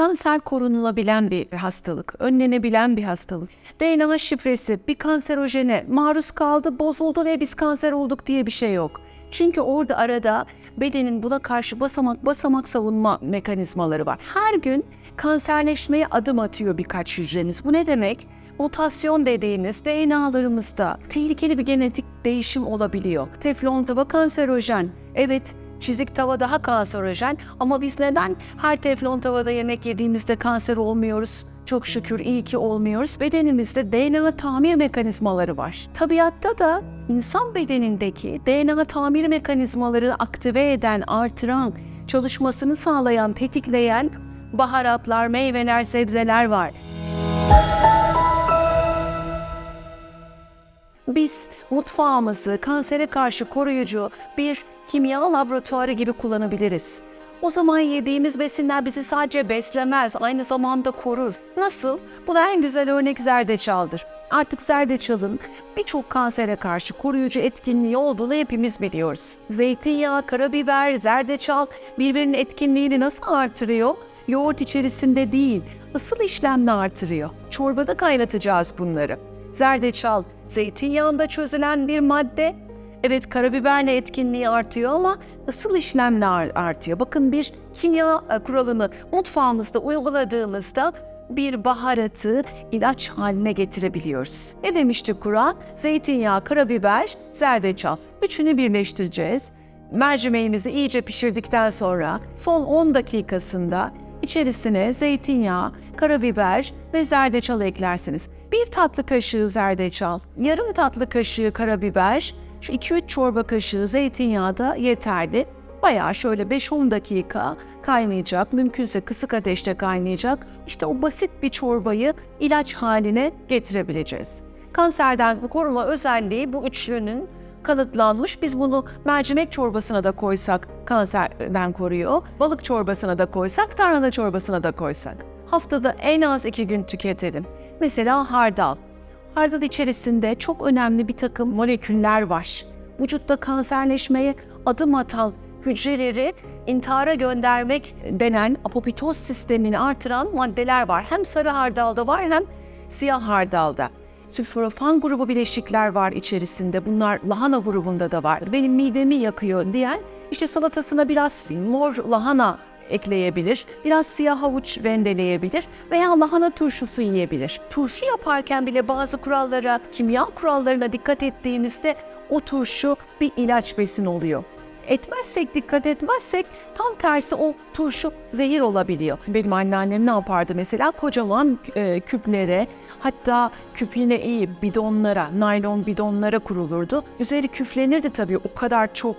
Kanser korunulabilen bir hastalık, önlenebilen bir hastalık. DNA şifresi bir kanserojene maruz kaldı, bozuldu ve biz kanser olduk diye bir şey yok. Çünkü orada arada bedenin buna karşı basamak basamak savunma mekanizmaları var. Her gün kanserleşmeye adım atıyor birkaç hücremiz. Bu ne demek? Mutasyon dediğimiz DNA'larımızda tehlikeli bir genetik değişim olabiliyor. Teflon tava kanserojen. Evet, çizik tava daha kanserojen ama biz neden her teflon tavada yemek yediğimizde kanser olmuyoruz? Çok şükür iyi ki olmuyoruz. Bedenimizde DNA tamir mekanizmaları var. Tabiatta da insan bedenindeki DNA tamir mekanizmalarını aktive eden, artıran, çalışmasını sağlayan, tetikleyen baharatlar, meyveler, sebzeler var. Biz mutfağımızı kansere karşı koruyucu bir kimya laboratuvarı gibi kullanabiliriz. O zaman yediğimiz besinler bizi sadece beslemez, aynı zamanda korur. Nasıl? Buna en güzel örnek zerdeçaldır. Artık zerdeçalın birçok kansere karşı koruyucu etkinliği olduğunu hepimiz biliyoruz. Zeytinyağı, karabiber, zerdeçal birbirinin etkinliğini nasıl artırıyor? Yoğurt içerisinde değil, ısıl işlemle artırıyor. Çorbada kaynatacağız bunları. Zerdeçal, zeytinyağında çözülen bir madde. Evet karabiberle etkinliği artıyor ama ısıl işlemle artıyor. Bakın bir kimya e, kuralını mutfağımızda uyguladığımızda bir baharatı ilaç haline getirebiliyoruz. Ne demişti kural? Zeytinyağı, karabiber, zerdeçal. Üçünü birleştireceğiz. Mercimeğimizi iyice pişirdikten sonra son 10 dakikasında içerisine zeytinyağı, karabiber ve zerdeçal eklersiniz. Bir tatlı kaşığı zerdeçal, yarım tatlı kaşığı karabiber, şu 2-3 çorba kaşığı zeytinyağı da yeterli. Bayağı şöyle 5-10 dakika kaynayacak, mümkünse kısık ateşte kaynayacak. İşte o basit bir çorbayı ilaç haline getirebileceğiz. Kanserden koruma özelliği bu üçlünün kanıtlanmış. Biz bunu mercimek çorbasına da koysak kanserden koruyor. Balık çorbasına da koysak, tarhana çorbasına da koysak. Haftada en az iki gün tüketelim. Mesela hardal. Hardal içerisinde çok önemli bir takım moleküller var. Vücutta kanserleşmeye adım atan hücreleri intihara göndermek denen apoptoz sistemini artıran maddeler var. Hem sarı hardalda var hem siyah hardalda. Sülforofan grubu bileşikler var içerisinde. Bunlar lahana grubunda da var. Benim midemi yakıyor diyen işte salatasına biraz mor lahana ekleyebilir. Biraz siyah havuç rendeleyebilir veya lahana turşusu yiyebilir. Turşu yaparken bile bazı kurallara, kimya kurallarına dikkat ettiğimizde o turşu bir ilaç besin oluyor etmezsek, dikkat etmezsek tam tersi o turşu zehir olabiliyor. Benim anneannem ne yapardı mesela? Kocaman e, küplere hatta küpüne iyi bidonlara, naylon bidonlara kurulurdu. Üzeri küflenirdi tabii o kadar çok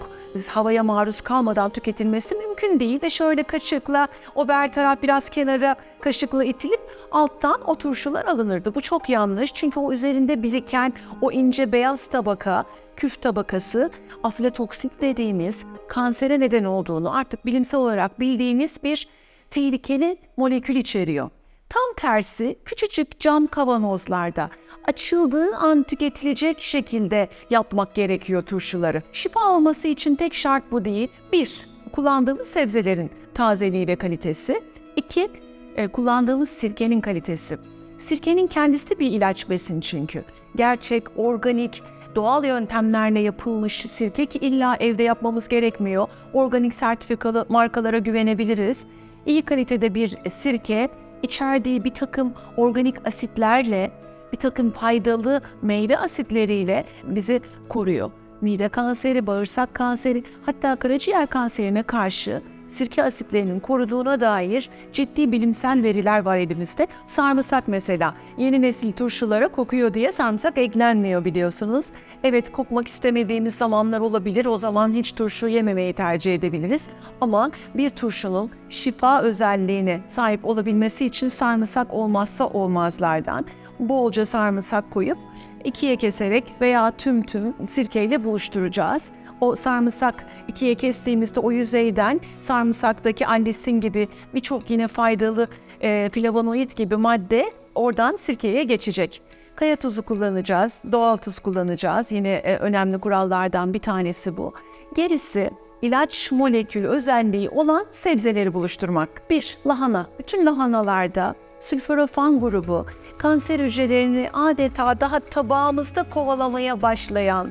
havaya maruz kalmadan tüketilmesi mümkün değil. Ve şöyle kaşıkla o bertaraf biraz kenara kaşıkla itilip alttan o turşular alınırdı. Bu çok yanlış çünkü o üzerinde biriken o ince beyaz tabaka küf tabakası aflatoksin dediğimiz kansere neden olduğunu artık bilimsel olarak bildiğimiz bir tehlikeli molekül içeriyor. Tam tersi küçücük cam kavanozlarda açıldığı an tüketilecek şekilde yapmak gerekiyor turşuları. Şifa olması için tek şart bu değil. Bir, kullandığımız sebzelerin tazeliği ve kalitesi. İki, e, kullandığımız sirkenin kalitesi. Sirkenin kendisi bir ilaç besin çünkü. Gerçek, organik, doğal yöntemlerle yapılmış sirke ki illa evde yapmamız gerekmiyor. Organik sertifikalı markalara güvenebiliriz. İyi kalitede bir sirke içerdiği bir takım organik asitlerle, bir takım faydalı meyve asitleriyle bizi koruyor. Mide kanseri, bağırsak kanseri, hatta karaciğer kanserine karşı sirke asitlerinin koruduğuna dair ciddi bilimsel veriler var elimizde. Sarımsak mesela yeni nesil turşulara kokuyor diye sarımsak eklenmiyor biliyorsunuz. Evet kokmak istemediğimiz zamanlar olabilir. O zaman hiç turşu yememeyi tercih edebiliriz. Ama bir turşunun şifa özelliğine sahip olabilmesi için sarımsak olmazsa olmazlardan bolca sarımsak koyup ikiye keserek veya tüm tüm sirkeyle buluşturacağız o sarımsak ikiye kestiğimizde o yüzeyden sarımsaktaki andesin gibi birçok yine faydalı e, flavonoid gibi madde oradan sirkeye geçecek. Kaya tuzu kullanacağız, doğal tuz kullanacağız. Yine e, önemli kurallardan bir tanesi bu. Gerisi ilaç molekül özelliği olan sebzeleri buluşturmak. 1. Lahana. Bütün lahanalarda sülforafan grubu kanser hücrelerini adeta daha tabağımızda kovalamaya başlayan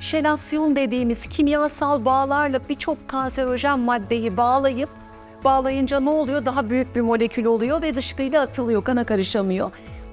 şelasyon dediğimiz kimyasal bağlarla birçok kanserojen maddeyi bağlayıp bağlayınca ne oluyor? Daha büyük bir molekül oluyor ve dışkıyla atılıyor, kana karışamıyor.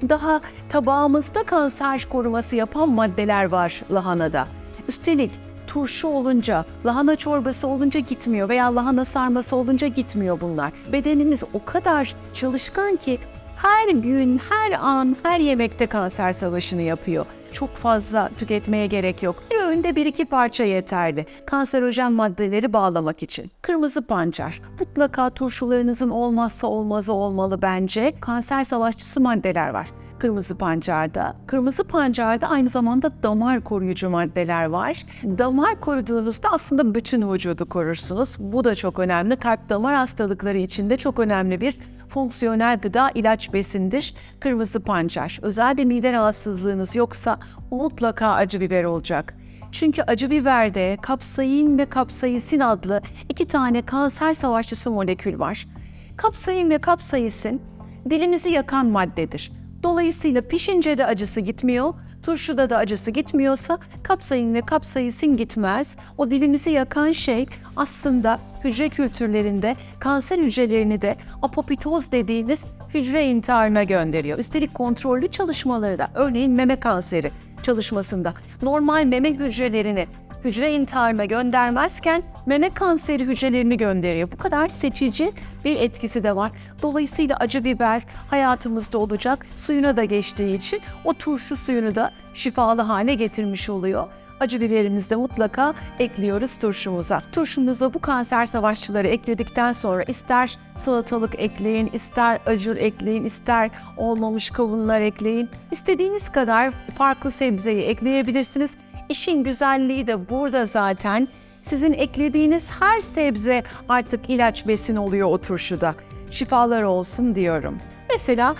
Daha tabağımızda kanser koruması yapan maddeler var lahanada. Üstelik turşu olunca, lahana çorbası olunca gitmiyor veya lahana sarması olunca gitmiyor bunlar. Bedenimiz o kadar çalışkan ki her gün, her an, her yemekte kanser savaşını yapıyor. Çok fazla tüketmeye gerek yok. Bir öğünde bir iki parça yeterli. Kanserojen maddeleri bağlamak için. Kırmızı pancar. Mutlaka turşularınızın olmazsa olmazı olmalı bence. Kanser savaşçısı maddeler var kırmızı pancarda. Kırmızı pancarda aynı zamanda damar koruyucu maddeler var. Damar koruduğunuzda aslında bütün vücudu korursunuz. Bu da çok önemli. Kalp damar hastalıkları için de çok önemli bir fonksiyonel gıda ilaç besindir. Kırmızı pancar. Özel bir mide rahatsızlığınız yoksa mutlaka acı biber olacak. Çünkü acı biberde kapsayin ve kapsaisin adlı iki tane kanser savaşçısı molekül var. Kapsayin ve kapsaisin dilinizi yakan maddedir. Dolayısıyla pişince de acısı gitmiyor, turşuda da acısı gitmiyorsa kapsayın ve kapsaisin gitmez. O dilinizi yakan şey aslında hücre kültürlerinde kanser hücrelerini de apoptoz dediğimiz hücre intiharına gönderiyor. Üstelik kontrollü çalışmaları da örneğin meme kanseri çalışmasında normal meme hücrelerini hücre intiharına göndermezken meme kanseri hücrelerini gönderiyor. Bu kadar seçici bir etkisi de var. Dolayısıyla acı biber hayatımızda olacak. Suyuna da geçtiği için o turşu suyunu da şifalı hale getirmiş oluyor. Acı biberimizi de mutlaka ekliyoruz turşumuza. Turşumuza bu kanser savaşçıları ekledikten sonra ister salatalık ekleyin, ister acur ekleyin, ister olmamış kavunlar ekleyin. İstediğiniz kadar farklı sebzeyi ekleyebilirsiniz. İşin güzelliği de burada zaten. Sizin eklediğiniz her sebze artık ilaç besin oluyor o turşuda. Şifalar olsun diyorum. Mesela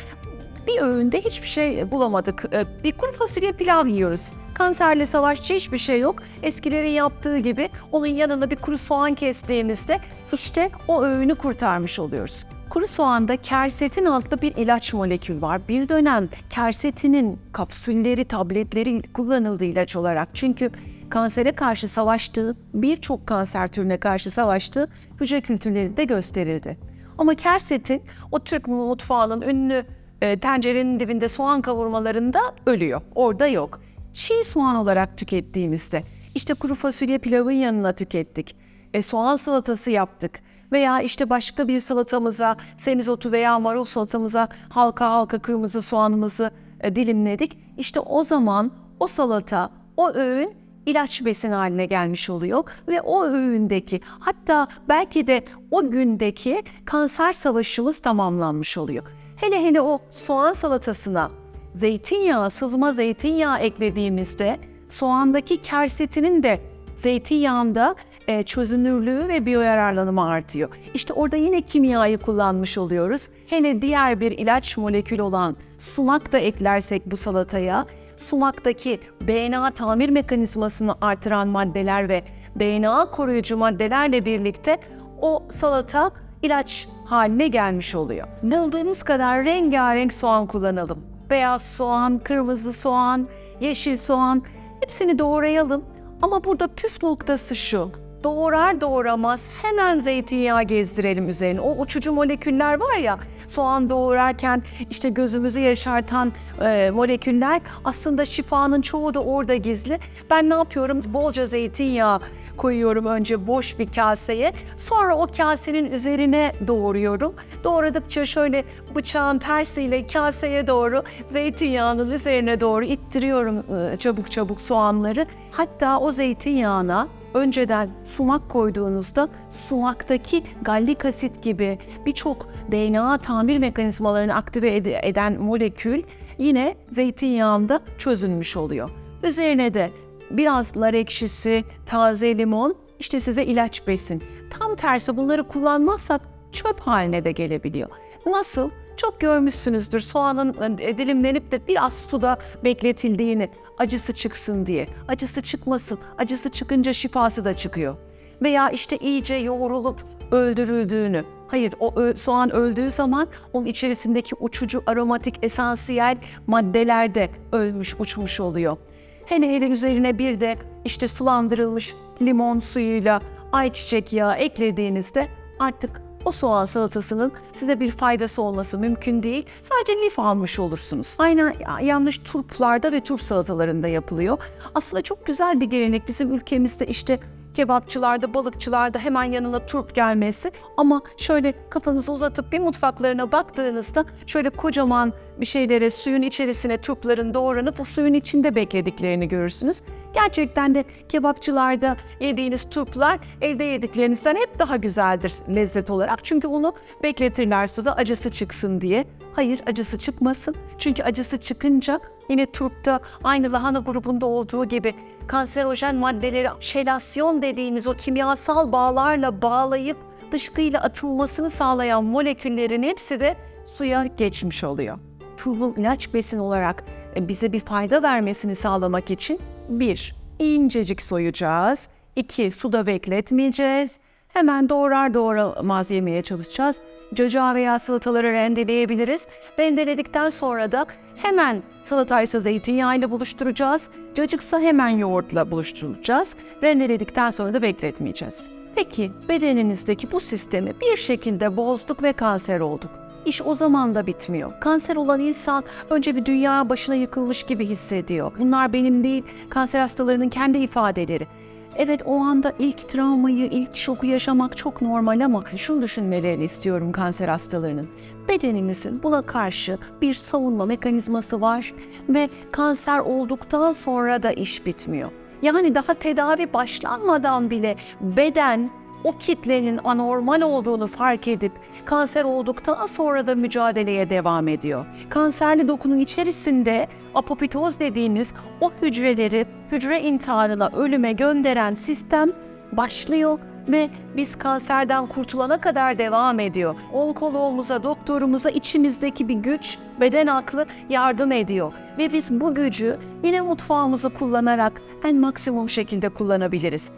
bir öğünde hiçbir şey bulamadık. Ee, Bir kuru fasulye pilav yiyoruz. Kanserle savaşçı hiçbir şey yok. Eskilerin yaptığı gibi onun yanına bir kuru soğan kestiğimizde işte o öğünü kurtarmış oluyoruz. Kuru soğanda kersetin adlı bir ilaç molekül var. Bir dönem kersetinin kapsülleri, tabletleri kullanıldı ilaç olarak. Çünkü kansere karşı savaştığı, birçok kanser türüne karşı savaştığı hücre kültürleri de gösterildi. Ama kersetin o Türk mutfağının ünlü e, tencerenin dibinde soğan kavurmalarında ölüyor. Orada yok. Çiğ soğan olarak tükettiğimizde işte kuru fasulye pilavın yanına tükettik. E, soğan salatası yaptık veya işte başka bir salatamıza, semizotu veya marul salatamıza halka halka kırmızı soğanımızı e, dilimledik. İşte o zaman o salata, o öğün ilaç besin haline gelmiş oluyor ve o öğündeki hatta belki de o gündeki kanser savaşımız tamamlanmış oluyor. Hele hele o soğan salatasına zeytinyağı, sızma zeytinyağı eklediğimizde soğandaki kersetinin de zeytinyağında e, çözünürlüğü ve biyoyararlanımı artıyor. İşte orada yine kimyayı kullanmış oluyoruz. Hele diğer bir ilaç molekül olan sumak da eklersek bu salataya, sumaktaki DNA tamir mekanizmasını artıran maddeler ve DNA koruyucu maddelerle birlikte o salata ilaç haline gelmiş oluyor. Buldığımız kadar rengarenk soğan kullanalım. Beyaz soğan, kırmızı soğan, yeşil soğan hepsini doğrayalım. Ama burada püf noktası şu. Doğrar doğramaz hemen zeytinyağı gezdirelim üzerine. O uçucu moleküller var ya soğan doğrarken işte gözümüzü yaşartan e, moleküller aslında şifanın çoğu da orada gizli. Ben ne yapıyorum? Bolca zeytinyağı koyuyorum önce boş bir kaseye. Sonra o kasenin üzerine doğruyorum. Doğradıkça şöyle bıçağın tersiyle kaseye doğru zeytinyağının üzerine doğru ittiriyorum e, çabuk çabuk soğanları. Hatta o zeytinyağına önceden sumak koyduğunuzda sumaktaki gallik asit gibi birçok DNA tamir mekanizmalarını aktive ed- eden molekül yine zeytinyağında çözülmüş oluyor. Üzerine de biraz nar ekşisi, taze limon işte size ilaç besin. Tam tersi bunları kullanmazsak çöp haline de gelebiliyor. Nasıl? Çok görmüşsünüzdür soğanın e, dilimlenip de biraz suda bekletildiğini acısı çıksın diye. Acısı çıkmasın. Acısı çıkınca şifası da çıkıyor. veya işte iyice yoğrulup öldürüldüğünü. Hayır, o soğan öldüğü zaman onun içerisindeki uçucu aromatik esansiyel maddeler de ölmüş, uçmuş oluyor. Hele hele üzerine bir de işte sulandırılmış limon suyuyla ayçiçek yağı eklediğinizde artık o soğan salatasının size bir faydası olması mümkün değil. Sadece lif almış olursunuz. Aynı yanlış turplarda ve turp salatalarında yapılıyor. Aslında çok güzel bir gelenek bizim ülkemizde işte kebapçılarda, balıkçılarda hemen yanına turp gelmesi. Ama şöyle kafanızı uzatıp bir mutfaklarına baktığınızda şöyle kocaman bir şeylere suyun içerisine turpların doğranıp o suyun içinde beklediklerini görürsünüz. Gerçekten de kebapçılarda yediğiniz turplar evde yediklerinizden hep daha güzeldir lezzet olarak. Çünkü onu bekletirler suda acısı çıksın diye. Hayır acısı çıkmasın. Çünkü acısı çıkınca yine turpta aynı lahana grubunda olduğu gibi kanserojen maddeleri şelasyon dediğimiz o kimyasal bağlarla bağlayıp dışkıyla atılmasını sağlayan moleküllerin hepsi de suya geçmiş oluyor. Turbul ilaç besin olarak e, bize bir fayda vermesini sağlamak için bir, incecik soyacağız. iki suda bekletmeyeceğiz. Hemen doğrar doğramaz yemeye çalışacağız. Cacığa veya salataları rendeleyebiliriz. Rendeledikten sonra da hemen salataysa zeytinyağıyla buluşturacağız. Cacıksa hemen yoğurtla buluşturacağız. Rendeledikten sonra da bekletmeyeceğiz. Peki bedeninizdeki bu sistemi bir şekilde bozduk ve kanser olduk. İş o zaman da bitmiyor. Kanser olan insan önce bir dünya başına yıkılmış gibi hissediyor. Bunlar benim değil, kanser hastalarının kendi ifadeleri. Evet o anda ilk travmayı, ilk şoku yaşamak çok normal ama şunu düşünmelerini istiyorum kanser hastalarının. Bedeninizin buna karşı bir savunma mekanizması var ve kanser olduktan sonra da iş bitmiyor. Yani daha tedavi başlanmadan bile beden o kitlenin anormal olduğunu fark edip kanser olduktan sonra da mücadeleye devam ediyor. Kanserli dokunun içerisinde apoptoz dediğimiz o hücreleri hücre intiharına, ölüme gönderen sistem başlıyor ve biz kanserden kurtulana kadar devam ediyor. Onkoloğumuza, doktorumuza içimizdeki bir güç, beden aklı yardım ediyor. Ve biz bu gücü yine mutfağımızı kullanarak en maksimum şekilde kullanabiliriz.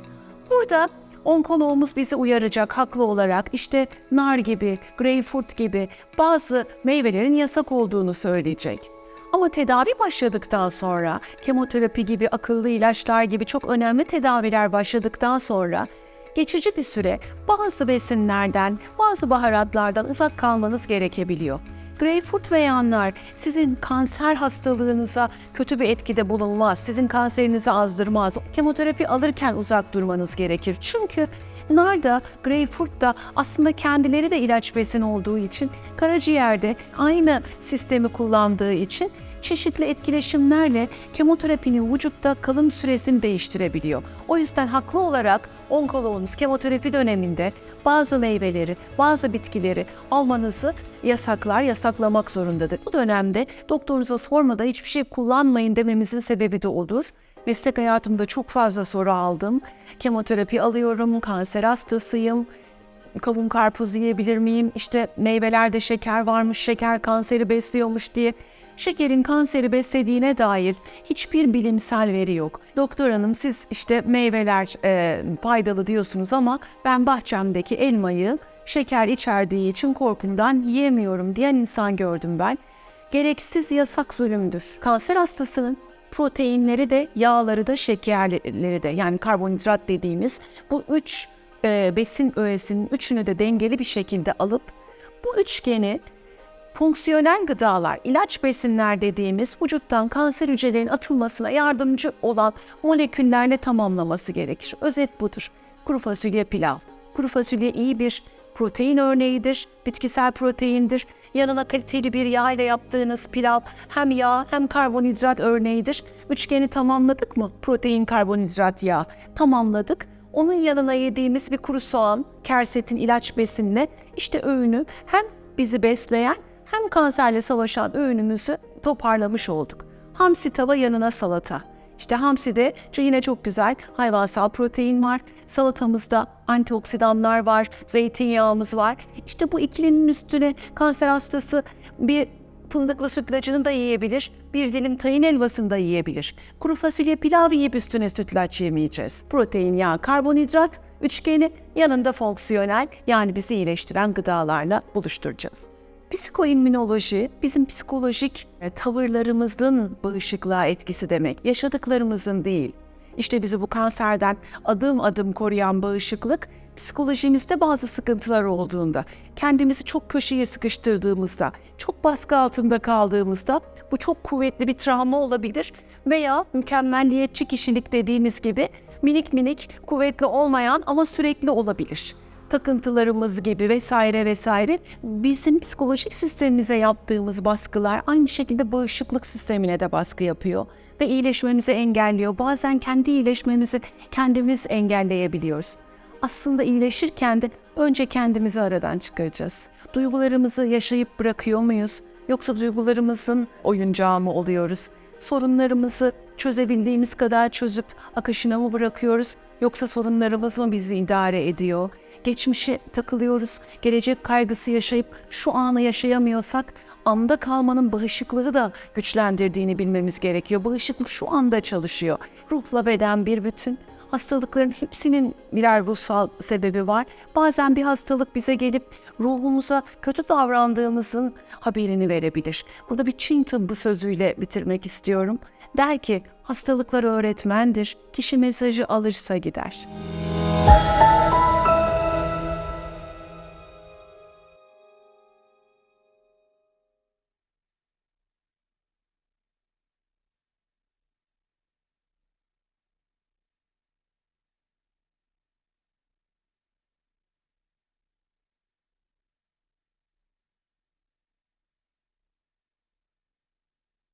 Burada onkoloğumuz bizi uyaracak haklı olarak işte nar gibi, greyfurt gibi bazı meyvelerin yasak olduğunu söyleyecek. Ama tedavi başladıktan sonra, kemoterapi gibi, akıllı ilaçlar gibi çok önemli tedaviler başladıktan sonra geçici bir süre bazı besinlerden, bazı baharatlardan uzak kalmanız gerekebiliyor. Greyfurt veya nar sizin kanser hastalığınıza kötü bir etkide bulunmaz, sizin kanserinizi azdırmaz. Kemoterapi alırken uzak durmanız gerekir. Çünkü nar da greyfurt da aslında kendileri de ilaç besin olduğu için karaciğerde aynı sistemi kullandığı için çeşitli etkileşimlerle kemoterapinin vücutta kalım süresini değiştirebiliyor. O yüzden haklı olarak onkoloğunuz kemoterapi döneminde bazı meyveleri, bazı bitkileri almanızı yasaklar, yasaklamak zorundadır. Bu dönemde doktorunuza sormadan hiçbir şey kullanmayın dememizin sebebi de odur. Meslek hayatımda çok fazla soru aldım. Kemoterapi alıyorum, kanser hastasıyım, kavun karpuz yiyebilir miyim? İşte meyvelerde şeker varmış, şeker kanseri besliyormuş diye. Şekerin kanseri beslediğine dair hiçbir bilimsel veri yok. Doktor hanım siz işte meyveler e, faydalı diyorsunuz ama ben bahçemdeki elmayı şeker içerdiği için korkumdan yiyemiyorum diyen insan gördüm ben. Gereksiz yasak zulümdür. Kanser hastasının proteinleri de yağları da şekerleri de yani karbonhidrat dediğimiz bu üç e, besin öğesinin üçünü de dengeli bir şekilde alıp bu üçgeni fonksiyonel gıdalar, ilaç besinler dediğimiz vücuttan kanser hücrelerinin atılmasına yardımcı olan moleküllerle tamamlaması gerekir. Özet budur. Kuru fasulye pilav. Kuru fasulye iyi bir protein örneğidir, bitkisel proteindir. Yanına kaliteli bir yağ ile yaptığınız pilav hem yağ hem karbonhidrat örneğidir. Üçgeni tamamladık mı? Protein, karbonhidrat, yağ tamamladık. Onun yanına yediğimiz bir kuru soğan, kersetin ilaç besinle işte öğünü hem bizi besleyen hem kanserle savaşan öğünümüzü toparlamış olduk. Hamsi tava yanına salata. İşte hamside yine çok güzel hayvansal protein var. Salatamızda antioksidanlar var, zeytinyağımız var. İşte bu ikilinin üstüne kanser hastası bir fındıklı sütlacını da yiyebilir, bir dilim tayin helvasını da yiyebilir. Kuru fasulye pilav yiyip üstüne sütlaç yemeyeceğiz. Protein, yağ, karbonhidrat üçgeni yanında fonksiyonel yani bizi iyileştiren gıdalarla buluşturacağız. Psikoimmünoloji bizim psikolojik e, tavırlarımızın bağışıklığa etkisi demek. Yaşadıklarımızın değil. İşte bizi bu kanserden adım adım koruyan bağışıklık psikolojimizde bazı sıkıntılar olduğunda, kendimizi çok köşeye sıkıştırdığımızda, çok baskı altında kaldığımızda bu çok kuvvetli bir travma olabilir veya mükemmelliyetçi kişilik dediğimiz gibi minik minik kuvvetli olmayan ama sürekli olabilir takıntılarımız gibi vesaire vesaire bizim psikolojik sistemimize yaptığımız baskılar aynı şekilde bağışıklık sistemine de baskı yapıyor ve iyileşmemizi engelliyor. Bazen kendi iyileşmemizi kendimiz engelleyebiliyoruz. Aslında iyileşirken de önce kendimizi aradan çıkaracağız. Duygularımızı yaşayıp bırakıyor muyuz? Yoksa duygularımızın oyuncağı mı oluyoruz? Sorunlarımızı çözebildiğimiz kadar çözüp akışına mı bırakıyoruz? Yoksa sorunlarımız mı bizi idare ediyor? Geçmişe takılıyoruz, gelecek kaygısı yaşayıp şu anı yaşayamıyorsak anda kalmanın bağışıklığı da güçlendirdiğini bilmemiz gerekiyor. Bağışıklık şu anda çalışıyor. Ruhla beden bir bütün. Hastalıkların hepsinin birer ruhsal sebebi var. Bazen bir hastalık bize gelip ruhumuza kötü davrandığımızın haberini verebilir. Burada bir Çin tıbbı sözüyle bitirmek istiyorum. Der ki hastalıklar öğretmendir. Kişi mesajı alırsa gider.